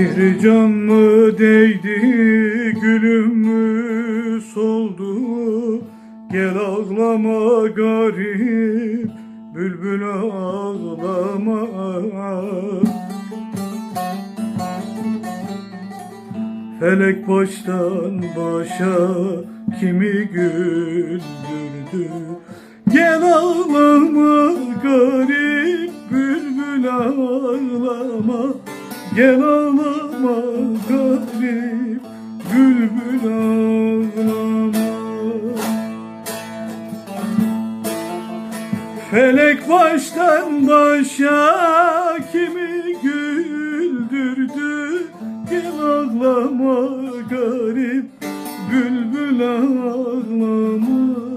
Bir can mı değdi gülüm mü soldu? Gel ağlama garip bülbül ağlama. Felek baştan başa kimi güldürdü? Gel ağlama garip bülbül ağlama. Gel ağlama bülbül ağlama. Felek baştan başa kimi güldürdü Gel ağlama garip bülbül ağlama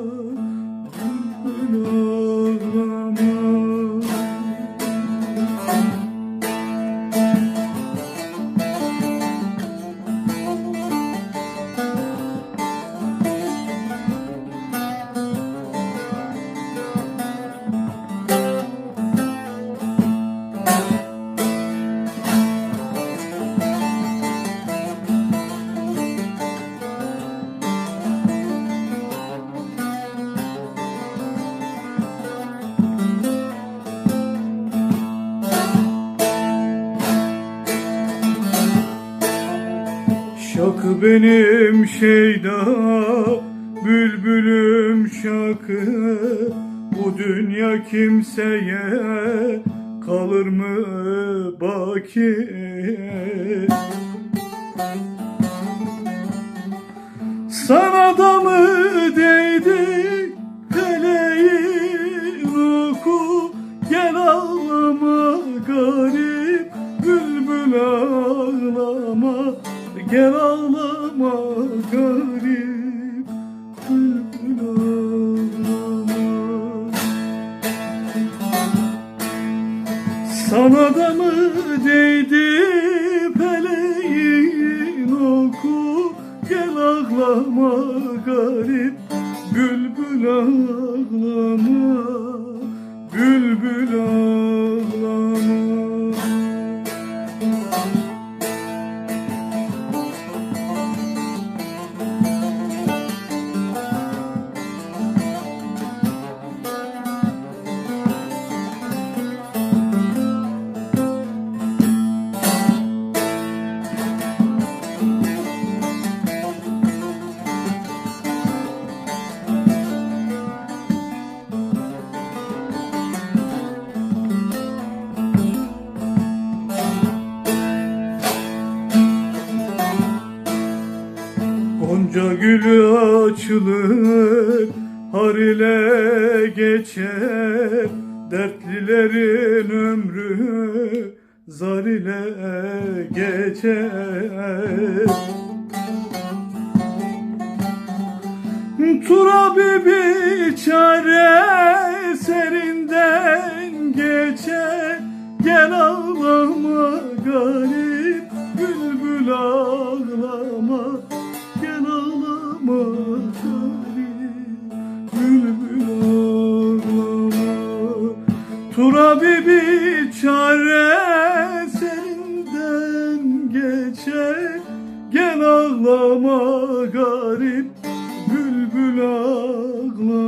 Şakı benim şeyda Bülbülüm şakı. Bu dünya kimseye Kalır mı baki? Sana da mı değdi Feleğin oku Gel ağlama garip Bülbül ağlama. Gel ağlama Sana da mı değdi Gonca gülü açılır, har ile geçer, dertlilerin ömrü zar ile geçer. Turabi bir çare Turabi bir çare serinden geçer. Gel ağlama garip bülbül ağlama